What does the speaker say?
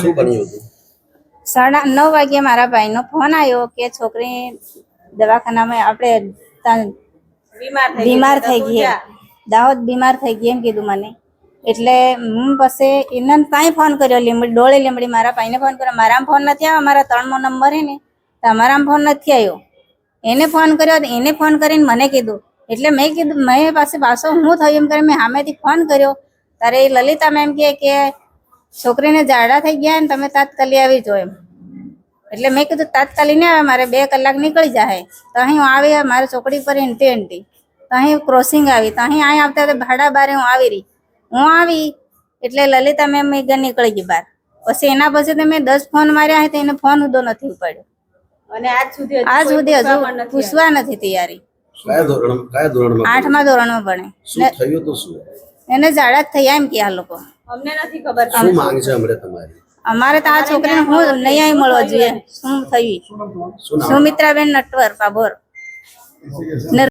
શું બન્યું હતું? સાડા નવ વાગ્યે મારા ભાઈનો ફોન આવ્યો કે છોકરી દવાખાનામાં આપણે બીમાર થઈ ગઈ દાહોદ બીમાર થઈ ગઈ એમ કીધું મને. એટલે હું પછી એને ત્યાં ફોન કર્યો લીમડી ડોળે લીમડી મારા ભાઈને ફોન કર્યો. મારામાં ફોન નથી આવ્યો મારા ત્રણમો નંબર હે ને તમારામાં ફોન નથી આવ્યો. એને ફોન કર્યો તો એને ફોન કરીને મને કીધું. એટલે મેં કીધું મેં પાસે પાછો હું થયું એમ કરીને મેં સામેથી ફોન કર્યો. ત્યારે એ લલિતા મેમ કહે કે છોકરીને જાડા થઈ ગયા ને તમે તાત્કાલિક આવી જો એમ. એટલે મેં કીધું તાત્કાલિક ને આવે મારે બે કલાક નીકળી જાય. તો અહીં હું આવી મારે છોકરી પર એન્ટી એન્ટી તો અહીં ક્રોસિંગ આવી તો અહીં અહીં આવતા ભાડા બારે હું આવી રહી. હું આવી એટલે લલિતા મેમ એ ઘર નીકળી ગઈ બહાર. પછી એના પછી તો મેં દસ ફોન માર્યા હતા એને ફોન ઉદો નથી ઉપાડ્યો. અને આજ સુધી આજ સુધી હજુ પૂછવા નથી તૈયારી. કયા ધોરણ કયા ધોરણમાં આઠમા ધોરણમાં ભણે. શું થયું તો શું? એને જાડા જ થયા એમ કે આ લોકો. અમને નથી ખબર શું માંગ છે અમરે તમારી? અમારે તો આ છોકરીને હું ન્યાય મળવો જોઈએ. શું થયું? સુમિત્રાબેન નટવર પાભોર ને